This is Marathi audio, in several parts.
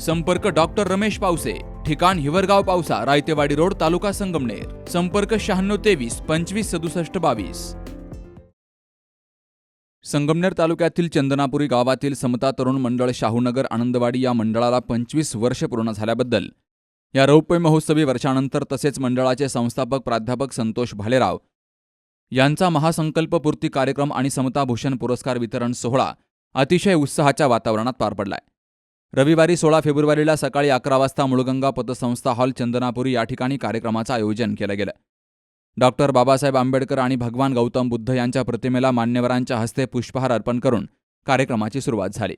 संपर्क डॉक्टर रमेश पावसे ठिकाण हिवरगाव पावसा रायतेवाडी रोड तालुका संगमनेर. संपर्क शहाण्णव तेवीस पंचवीस सदुसष्ट बावीस. संगमनेर तालुक्यातील चंदनापुरी गावातील समता तरुण मंडळ शाहूनगर आनंदवाडी या मंडळाला पंचवीस वर्ष पूर्ण झाल्याबद्दल या रौप्य महोत्सवी वर्षानंतर तसेच मंडळाचे संस्थापक प्राध्यापक संतोष भालेराव यांचा महासंकल्पपूर्ती कार्यक्रम आणि समताभूषण पुरस्कार वितरण सोहळा अतिशय उत्साहाच्या वातावरणात पार पडलाय. रविवारी सोळा फेब्रुवारीला सकाळी अकरा वाजता मुळगंगा पतसंस्था हॉल चंदनापुरी या ठिकाणी कार्यक्रमाचं आयोजन केलं गेलं. डॉक्टर बाबासाहेब आंबेडकर आणि भगवान गौतम बुद्ध यांच्या प्रतिमेला मान्यवरांच्या हस्ते पुष्पहार अर्पण करून कार्यक्रमाची सुरुवात झाली.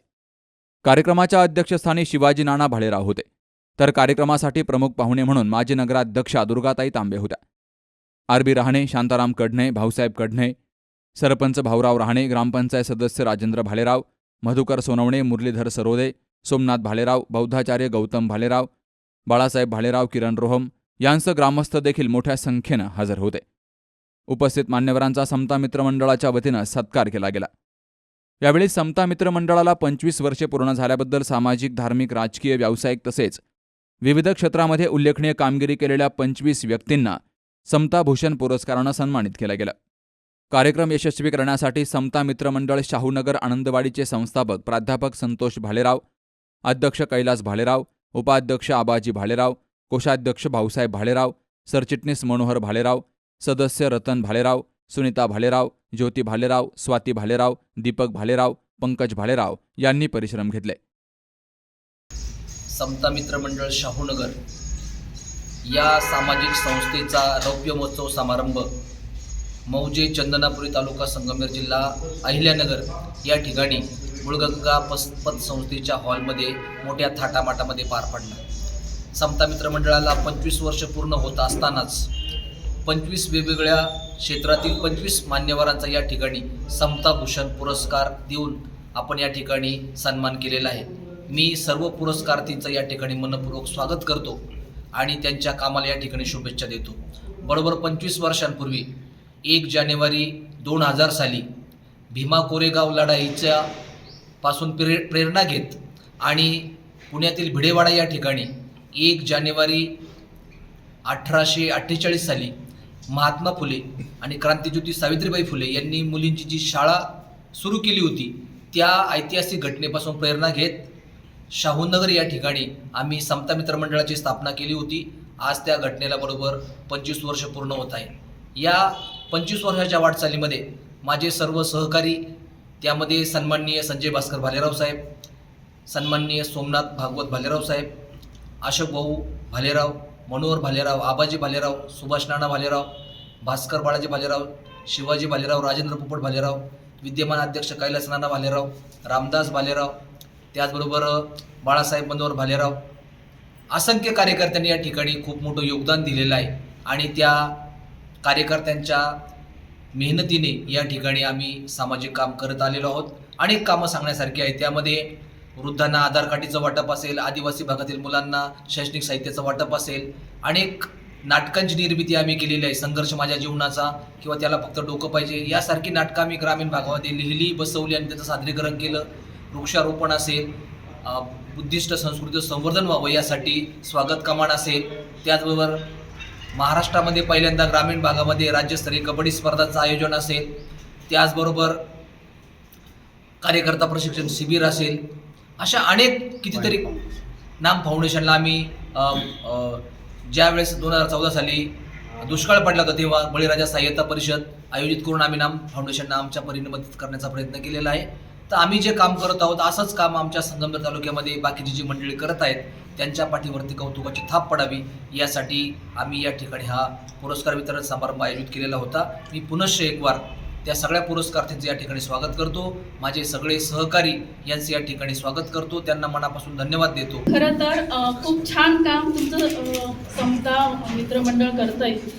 कार्यक्रमाच्या अध्यक्षस्थानी शिवाजी नाना भालेराव होते. तर कार्यक्रमासाठी प्रमुख पाहुणे म्हणून माजी नगराध्यक्षा दुर्गाताई तांबे होत्या. आर बी रहाणे शांताराम कडणे भाऊसाहेब कडणे सरपंच भाऊराव रहाणे ग्रामपंचायत सदस्य राजेंद्र भालेराव मधुकर सोनवणे मुरलीधर सरोदे सोमनाथ भालेराव बौद्धाचार्य गौतम भालेराव बाळासाहेब भालेराव किरण रोहम यांसह ग्रामस्थ देखील मोठ्या संख्येनं हजर होते. उपस्थित मान्यवरांचा समता मित्रमंडळाच्या वतीनं सत्कार केला गेला. यावेळी समता मित्रमंडळाला पंचवीस वर्षे पूर्ण झाल्याबद्दल सामाजिक धार्मिक राजकीय व्यावसायिक तसेच विविध क्षेत्रामध्ये उल्लेखनीय कामगिरी केलेल्या पंचवीस व्यक्तींना समताभूषण पुरस्कारानं सन्मानित केलं गेलं. कार्यक्रम यशस्वी करण्यासाठी समता मित्रमंडळ शाहूनगर आनंदवाडीचे संस्थापक प्राध्यापक संतोष भालेराव अध्यक्ष कैलास भालेराव उपाध्यक्ष आबाजी भालेराव कोषाध्यक्ष भाऊसाहेब भालेराव सरचिटणीस मनोहर भालेराव सदस्य रतन भालेराव सुनीता भालेराव ज्योती भालेराव स्वाती भालेराव दीपक भालेराव पंकज भालेराव यांनी परिश्रम घेतले. समता मित्र मंडळ शाहूनगर या सामाजिक संस्थेचा रौप्य महोत्सव समारंभ मौजे चंदनापुरी तालुका संगमनेर जिल्हा अहिल्यानगर या ठिकाणी मुळगंगा पस पतसंस्थेच्या हॉलमध्ये मोठ्या थाटामाटामध्ये पार पडला. समता मित्र मंडळाला पंचवीस वर्ष पूर्ण होत असतानाच पंचवीस वेगवेगळ्या क्षेत्रातील पंचवीस मान्यवरांचा या ठिकाणी समताभूषण पुरस्कार देऊन आपण या ठिकाणी सन्मान केलेला आहे. मी सर्व पुरस्कारार्थींचं या ठिकाणी मनपूर्वक स्वागत करतो आणि त्यांच्या कामाला या ठिकाणी शुभेच्छा देतो. बरोबर पंचवीस वर्षांपूर्वी एक जानेवारी दोन हजार साली भीमा कोरेगाव लढाईच्या पासून प्रे प्रेरणा घेत आणि पुण्यातील भिडेवाडा या ठिकाणी एक जानेवारी अठराशे अठ्ठेचाळीस साली महात्मा फुले आणि क्रांतिज्योती सावित्रीबाई फुले यांनी मुलींची जी शाळा सुरू केली होती त्या ऐतिहासिक घटनेपासून प्रेरणा घेत शाहूनगर या ठिकाणी आम्ही समता मित्र मंडळाची स्थापना केली होती. आज त्या घटनेला बरोबर पंचवीस वर्ष पूर्ण होत आहे. या पंचवीस वर्षाच्या वाटचालीमध्ये माझे सर्व सहकारी त्यामध्ये सन्माननीय संजय भास्कर भालेराव साहेब सन्माननीय सोमनाथ भागवत भालेराव साहेब अशोक भाऊ भालेराव मनोहर भालेराव आबाजी भालेराव सुभाष नाना भालेराव भास्कर बाळाजी भालेराव शिवाजी भालेराव राजेंद्र पोपट भालेराव विद्यमान अध्यक्ष कैलास नाना भालेराव रामदास भालेराव त्याचबरोबर बाळासाहेब मनोहर भालेराव. असंख्य कार्यकर्त्यांनी या ठिकाणी खूप मोठं योगदान दिलेलं आहे. आणि त्या कार्यकर्त्यांच्या मेहनतीने या ठिकाणी आम्ही सामाजिक काम करत आलेलो आहोत. अनेक कामं सांगण्यासारखी आहेत. त्यामध्ये वृद्धांना आधार कार्डीचं वाटप असेल आदिवासी भागातील मुलांना शैक्षणिक साहित्याचं वाटप असेल अनेक नाटकांची निर्मिती आम्ही केलेली आहे. संघर्ष माझ्या जीवनाचा किंवा त्याला फक्त डोकं पाहिजे यासारखी नाटकं आम्ही ग्रामीण भागामध्ये लिहिली बसवली आणि त्याचं सादरीकरण केलं. वृक्षारोपण असेल बुद्धिष्ट बुद्धिस्ट संस्कृतीचं संवर्धन व्हावं यासाठी स्वागत कमान असेल. त्याचबरोबर महाराष्ट्रामध्ये पहिल्यांदा ग्रामीण भागामध्ये राज्यस्तरीय कबड्डी स्पर्धांचं आयोजन असेल त्याचबरोबर कार्यकर्ता प्रशिक्षण शिबिर असेल अशा अनेक कितीतरी नाम फाउंडेशनला आम्ही ज्यावेळेस दोन हजार चौदा साली दुष्काळ पडला होता तेव्हा बळीराजा सहाय्यता परिषद आयोजित करून आम्ही नाम फाउंडेशनला आमच्या परीने मदत करण्याचा प्रयत्न केलेला आहे. तर आम्ही जे काम करत आहोत असंच काम आमच्या संगमनेर तालुक्यामध्ये बाकीची जी मंडळी करत आहेत त्यांच्या पाठीवरती कौतुकाची थाप पडावी यासाठी आम्ही या ठिकाणी हा पुरस्कार वितरण समारंभ आयोजित केलेला होता. मी पुनश्च एकवार त्या सगळ्या पुरस्कार्थींचं या ठिकाणी स्वागत करतो. माझे सगळे सहकारी यांचे या ठिकाणी स्वागत करतो. त्यांना मनापासून धन्यवाद देतो. खरं तर खूप छान काम तुमचं समता मित्रमंडळ करत आहे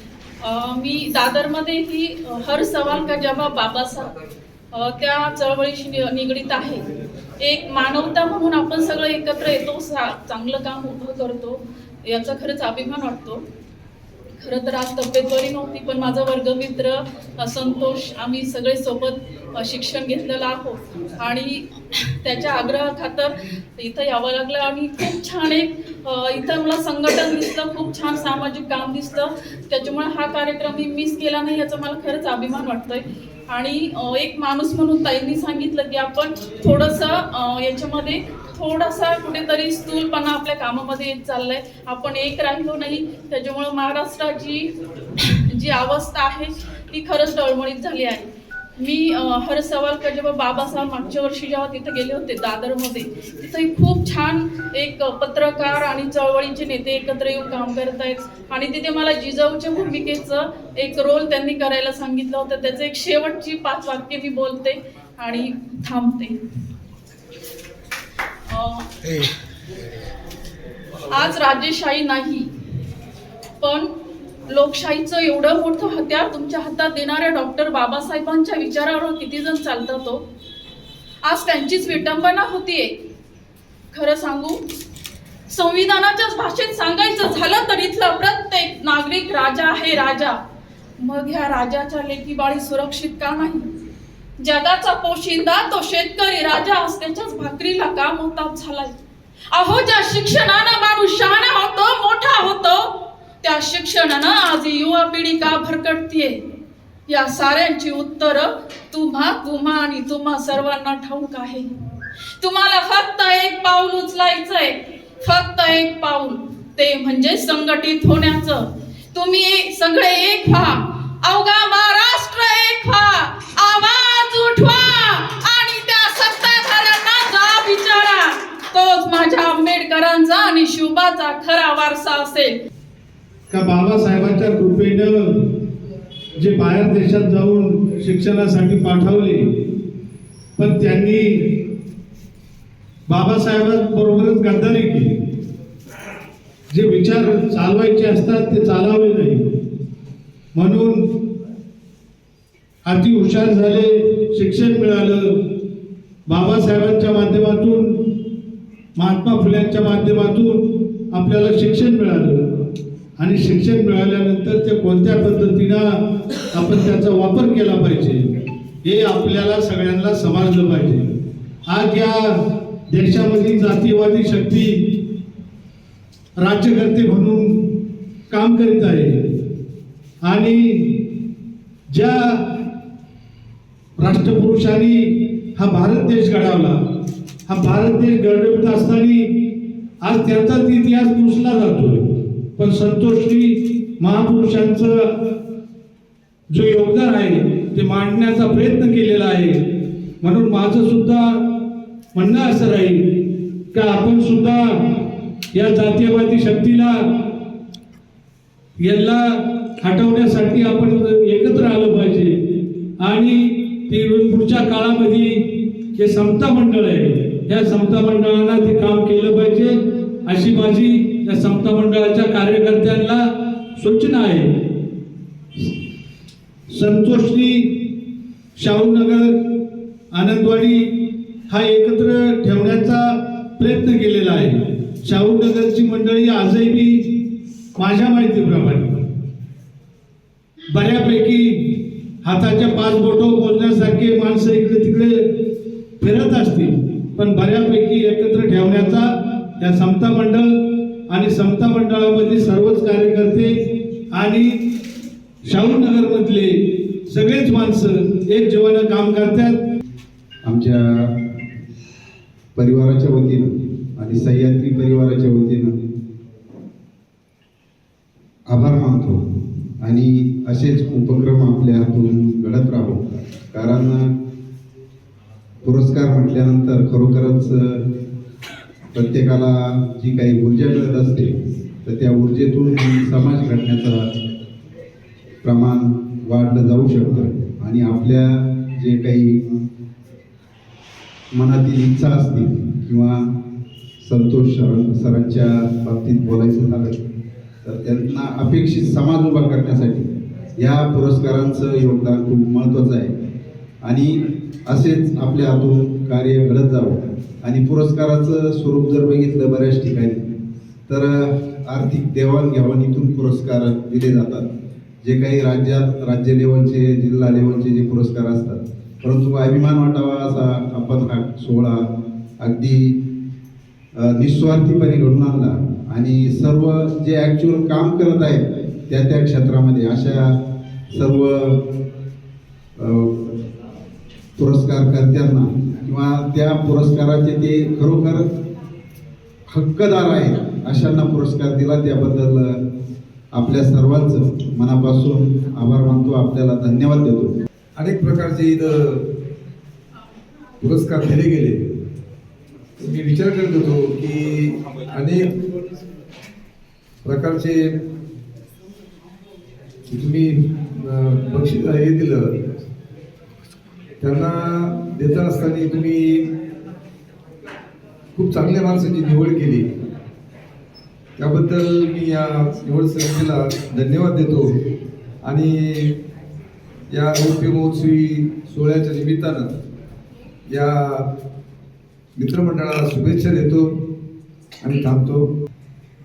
मी दादरमध्ये ही हर सवाल का जवाब बाबासाहेब त्या चळवळीशी नि- निगडीत आहे. एक मानवता म्हणून आपण सगळं एकत्र येतो सा चांगलं काम उभं करतो याचा खरंच अभिमान वाटतो. खरं तर आज तब्येत बरी नव्हती पण माझा वर्गमित्र संतोष आम्ही सगळे सोबत शिक्षण घेतलेलं आहोत. आणि त्याच्या आग्रहाखातर इथं यावं लागलं आणि खूप छान एक इथं मला संघटन दिसलं खूप छान सामाजिक काम दिसलं. त्याच्यामुळे हा कार्यक्रम मी मिस केला नाही याचा मला खरंच अभिमान वाटतोय. आणि एक माणूस म्हणून ताईंनी सांगितलं की आपण थोडंसं याच्यामध्ये थोडासा कुठेतरी स्थूलपणा आपल्या कामामध्ये येत चाललाय. आपण एक राहिलो नाही. त्याच्यामुळं महाराष्ट्राची जी अवस्था आहे ती खरंच डळमळीत झाली आहे. मी हर सवाल का जेव्हा बाबासाहेब मागच्या वर्षी जेव्हा तिथे गेले होते दादरमध्ये तिथंही खूप छान एक पत्रकार आणि चळवळीचे नेते एकत्र येऊन काम करत आहेत आणि तिथे मला जिजाऊच्या भूमिकेचं एक रोल त्यांनी करायला सांगितलं होतं. त्याचं एक शेवटची पाच वाक्य मी बोलते आणि थांबते. आज राजेशाही नाही पण लोकशाहीचं एवढं मोठं हत्यार तुमच्या हातात देणाऱ्या डॉक्टर बाबासाहेबांच्या विचारावर किती जण चालतात तो आज त्यांचीच विटंबना होतीये. खरं सांगू संविधानाच्याच भाषेत सांगायचं झालं तर इथला प्रत्येक नागरिक राजा आहे राजा. मग ह्या राजाच्या लेकीबाळी सुरक्षित का नाही? जगाचा पोशिंदा तो शेतकरी राजा आज त्याच्याच भाकरीला का मोताब झालाय. अहो ज्या शिक्षणानं माणूस शहाणा होतो मोठा होतो त्या शिक्षणानं आज युवा पिढी का भरकटतीये? या साऱ्यांची उत्तर तुम्हा तुम्हा आणि तुम्हा सर्वांना ठाऊक आहे. तुम्हाला फक्त एक पाऊल उचलायचंय. फक्त एक पाऊल. ते म्हणजे संघटित होण्याचं. तुम्ही सगळे एक व्हा. अवघा महाराष्ट्र एक व्हा. आवाज उठवा आणि त्या सत्ताधाऱ्यांना जा विचारा तोच माझ्या आंबेडकरांचा आणि शिवबाचा खरा वारसा असेल. का बाबासाहेबांच्या कृपेनं जे बाहेर देशात जाऊन शिक्षणासाठी पाठवले पण त्यांनी बाबासाहेबांबरोबरच गद्दारी केली. जे विचार चालवायचे असतात ते चालवले नाही. म्हणून अति हुशार झाले शिक्षण मिळालं. बाबासाहेबांच्या माध्यमातून महात्मा फुल्यांच्या माध्यमातून आपल्याला शिक्षण मिळालं. आणि शिक्षण मिळाल्यानंतर ते कोणत्या पद्धतीनं आपण त्याचा वापर केला पाहिजे हे आपल्याला सगळ्यांना समजलं पाहिजे. आज या देशामधील जातीयवादी शक्ती राज्यकर्ते म्हणून काम करीत आहे आणि ज्या राष्ट्रपुरुषांनी हा भारत देश घडवला हा भारत देश घडवत असताना आज त्यांचाच इतिहास पुसला जातोय. पण संतोषी महापुरुषांचं जो योगदान आहे ते मांडण्याचा प्रयत्न केलेला आहे. म्हणून माझं सुद्धा म्हणणं असं राहील का आपण सुद्धा या जातीयवादी शक्तीला यांना हटवण्यासाठी आपण एकत्र आलं पाहिजे. आणि ते पुढच्या काळामध्ये जे समता मंडळ आहे या समता मंडळांना ते काम केलं पाहिजे. अशी माझी या समता मंडळाच्या कार्यकर्त्यांना सूचना आहे. संतोषनी शाहूनगर आनंदवाडी हा एकत्र ठेवण्याचा प्रयत्न केलेला आहे. शाहूनगरची मंडळी आजही बी माझ्या माहितीप्रमाणे बऱ्यापैकी हाताच्या पाच बोटं मोजण्यासारखे माणसं इकडे तिकडे फिरत असतील पण बऱ्यापैकी एकत्र ठेवण्याचा या समता मंडळ आणि समता मंडळामध्ये सर्वच कार्यकर्ते आणि शाहूनगरमधले सगळेच माणसं एक जीवानं काम करतात. आमच्या परिवाराच्या वतीनं आणि सह्याद्री परिवाराच्या वतीनं आभार मानतो आणि असेच उपक्रम आपल्या हातून घडत राहो. कारण पुरस्कार म्हटल्यानंतर खरोखरच प्रत्येकाला जी काही ऊर्जा मिळत असते तर त्या ऊर्जेतून समाज घडण्याचं प्रमाण वाढलं जाऊ शकतं. आणि आपल्या जे काही मनातील इच्छा असतील किंवा संतोष सर सरांच्या बाबतीत बोलायचं झालं तर त्यांना अपेक्षित समाज उभा करण्यासाठी या पुरस्कारांचं योगदान खूप महत्त्वाचं आहे. आणि असेच आपल्या हातून कार्य घडत जावं. आणि पुरस्काराचं स्वरूप जर बघितलं बऱ्याच ठिकाणी तर आर्थिक देवाणघेवाणीतून पुरस्कार दिले जातात. जे काही राज्यात राज्य लेवलचे जिल्हा लेवलचे जे पुरस्कार असतात. परंतु अभिमान वाटावा असा आपण हा सोहळा अगदी निस्वार्थीपणे घडून आणला. आणि सर्व जे ॲक्च्युअल काम करत आहेत त्या त्या क्षेत्रामध्ये अशा सर्व पुरस्कारकर्त्यांना किंवा त्या पुरस्काराचे ते खरोखर हक्कदार आहेत अशांना पुरस्कार दिला त्याबद्दल आपल्या सर्वांचं मनापासून आभार मानतो आपल्याला धन्यवाद देतो. अनेक प्रकारचे इथं पुरस्कार दिले गेले. मी विचार करत होतो की अनेक प्रकारचे तुम्ही बक्षीस हे दिलं त्यांना देता असताना तुम्ही खूप चांगल्या माणसाची निवड केली. त्याबद्दल मी या निवड समितीला धन्यवाद देतो. आणि या रौप्य महोत्सवी सोहळ्याच्या निमित्तानं या मित्रमंडळाला शुभेच्छा देतो आणि थांबतो.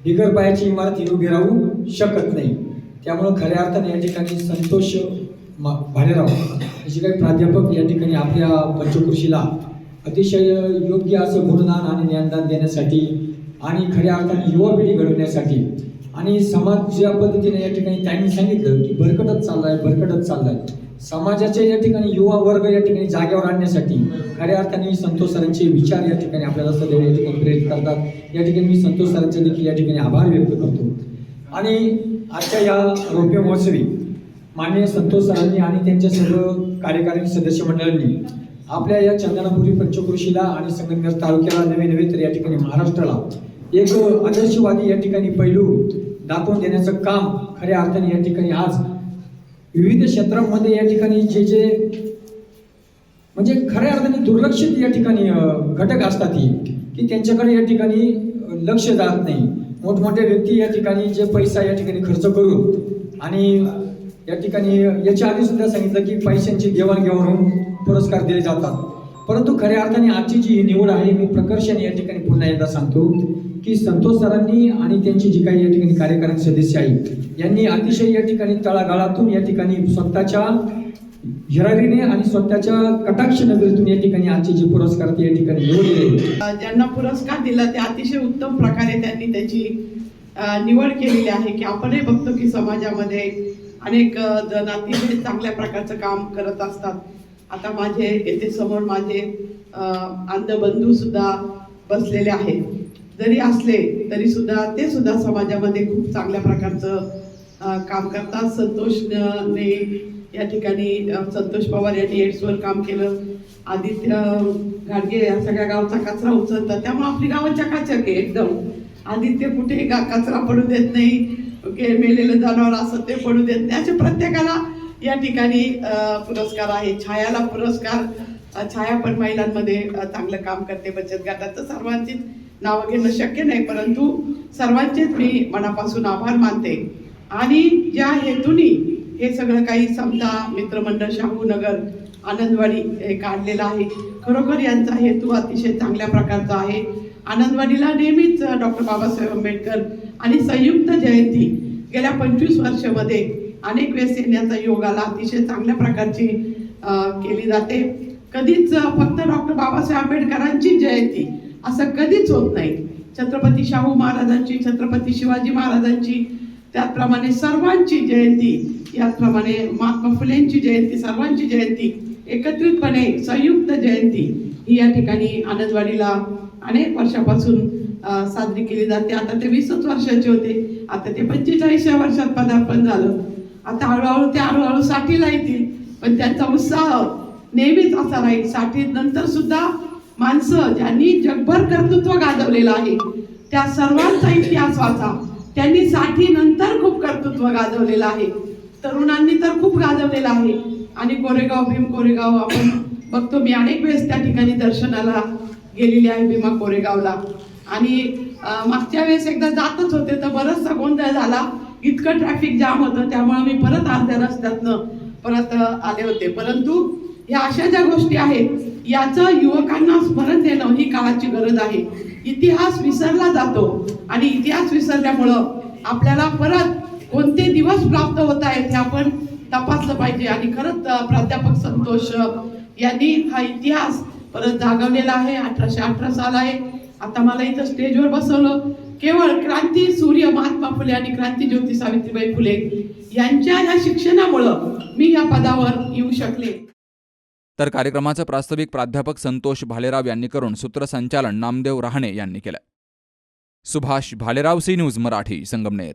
बिगर पायाची इमारत ही उभी राहू शकत नाही. त्यामुळं खऱ्या अर्थाने या ठिकाणी संतोष मा- भालेराव काही प्राध्यापक या ठिकाणी आपल्या पंचकृषीला अतिशय योग्य असं गुणदान आणि ज्ञानदान देण्यासाठी आणि खऱ्या अर्थाने युवा पिढी घडवण्यासाठी आणि समाज ज्या पद्धतीने या ठिकाणी त्यांनी सांगितलं की भरकटत चाललाय भरकटत चाललाय. समाजाचे या ठिकाणी युवा वर्ग या ठिकाणी जागेवर आणण्यासाठी खऱ्या अर्थाने संतोष सरांचे विचार या ठिकाणी आपल्याला सदैव या ठिकाणी प्रेरित करतात. या ठिकाणी मी संतोष सरांचे देखील या ठिकाणी आभार व्यक्त करतो. आणि आजच्या या रौप्य महोत्सवी माननीय संतोष सरांनी आणि त्यांच्या सर्व कार्यकारी सदस्य मंडळांनी आपल्या या चंदनापुरी पंचकृषीला आणि संगमनेर तालुक्याला नवे नवे तर या ठिकाणी महाराष्ट्राला एक आदर्शवादी या ठिकाणी पैलू दाखवून देण्याचं काम खऱ्या अर्थाने या ठिकाणी आज विविध क्षेत्रांमध्ये या ठिकाणी जे जे म्हणजे खऱ्या अर्थाने दुर्लक्षित या ठिकाणी घटक असतात ही की त्यांच्याकडे या ठिकाणी लक्ष जात नाही. मोठमोठ्या व्यक्ती या ठिकाणी जे पैसा या ठिकाणी खर्च करून आणि या ठिकाणी याच्या आधी सुद्धा सांगितलं की पैशांची देवाणघेवाण होऊन पुरस्कार दिले जातात. परंतु खऱ्या अर्थाने आजची जी ही निवड आहे मी प्रकर्षाने या ठिकाणी पुन्हा एकदा सांगतो की संतोष सरांनी आणि त्यांची जी काही या ठिकाणी कार्यकारी सदस्य आहेत यांनी अतिशय या ठिकाणी तळागाळातून या ठिकाणी स्वतःच्या हिरारीने आणि स्वतःच्या कटाक्ष नजरेतून या ठिकाणी आजचे जे पुरस्कार ते या ठिकाणी निवडलेले ज्यांना पुरस्कार दिला ते अतिशय उत्तम प्रकारे त्यांनी त्याची निवड केलेली आहे की आपणही बघतो की समाजामध्ये अनेक अ, जण म्हणजे अतिशय चांगल्या प्रकारचं काम करत असतात. आता माझे येथे समोर माझे अ, अंध बंधू सुद्धा बसलेले आहेत. जरी असले तरी सुद्धा ते सुद्धा समाजामध्ये खूप चांगल्या प्रकारचं काम करतात. संतोष ने या ठिकाणी संतोष पवार यांनी एड्सवर काम केलं. आदित्य घाडगे या सगळ्या गावचा कचरा उचलतात. त्यामुळे आपली गावं चकाचक आहे एकदम. आदित्य कुठेही गा कचरा पडू देत नाही. मेलेलं जनावर असं ते पडू देत नाही. असे प्रत्येकाला या ठिकाणी पुरस्कार आहे. छायाला पुरस्कार छाया पण महिलांमध्ये चांगलं काम करते बचत गटाचं. सर्वांचीच नावं घेणं शक्य नाही परंतु सर्वांचेच मी मनापासून आभार मानते. आणि ज्या हेतूनी हे सगळं काही समता मित्रमंडळ शाहूनगर आनंदवाडी हे काढलेलं आहे. खरोखर यांचा हेतू अतिशय चांगल्या प्रकारचा आहे. आनंदवाडीला नेहमीच डॉक्टर बाबासाहेब आंबेडकर आणि संयुक्त जयंती गेल्या पंचवीस वर्षामध्ये अनेक वेळेस येण्याचा योगाला अतिशय चांगल्या प्रकारची केली जाते. कधीच फक्त डॉक्टर बाबासाहेब आंबेडकरांची जयंती असं कधीच होत नाही. छत्रपती शाहू महाराजांची छत्रपती शिवाजी महाराजांची त्याचप्रमाणे सर्वांची जयंती याचप्रमाणे महात्मा फुलेंची जयंती सर्वांची जयंती एकत्रितपणे संयुक्त जयंती ही या ठिकाणी आनंदवाडीला अनेक वर्षापासून साजरी केली जाते. आता ते वीसच वर्षाचे होते. आता ते पंचेचाळीसव्या वर्षात पदार्पण झालं. आता हळूहळू ते हळूहळू साठीला येतील. पण त्यांचा उत्साह नेहमीच असा राहील. साठी नंतर सुद्धा माणसं ज्यांनी जगभर कर्तृत्व गाजवलेलं आहे त्या सर्वांचा इतिहास वाचा. त्यांनी साठी नंतर खूप कर्तृत्व गाजवलेलं आहे. तरुणांनी तर खूप गाजवलेलं आहे. आणि कोरेगाव भीम कोरेगाव आपण बघतो. मी अनेक वेळेस त्या ठिकाणी दर्शनाला गेलेली आहे भीमा कोरेगावला. आणि मागच्या वेळेस एकदा जातच होते तर बरंचसा गोंधळ झाला. इतकं ट्रॅफिक जाम होतं त्यामुळे मी परत अर्ध्या रस्त्यातनं. परत आले होते. परंतु ह्या अशा ज्या गोष्टी आहेत याचं युवकांना स्मरण देणं ही काळाची गरज आहे. इतिहास विसरला जातो आणि इतिहास विसरल्यामुळं आपल्याला परत कोणते दिवस प्राप्त होत आहेत हे आपण तपासलं पाहिजे. आणि खरंच प्राध्यापक संतोष यांनी हा इतिहास परत जागवलेला आहे. अठराशे अठरा साल आहे. आता मला इथं स्टेजवर बसवलं. केवळ क्रांती सूर्य महात्मा फुले आणि क्रांती ज्योती सावित्रीबाई फुले यांच्या या शिक्षणामुळं मी या पदावर येऊ शकले. तर कार्यक्रमाचं प्रास्ताविक प्राध्यापक संतोष भालेराव यांनी करून सूत्रसंचालन नामदेव रहाणे यांनी केलं. Subhash Bhalerao C news Marathi Sangamner.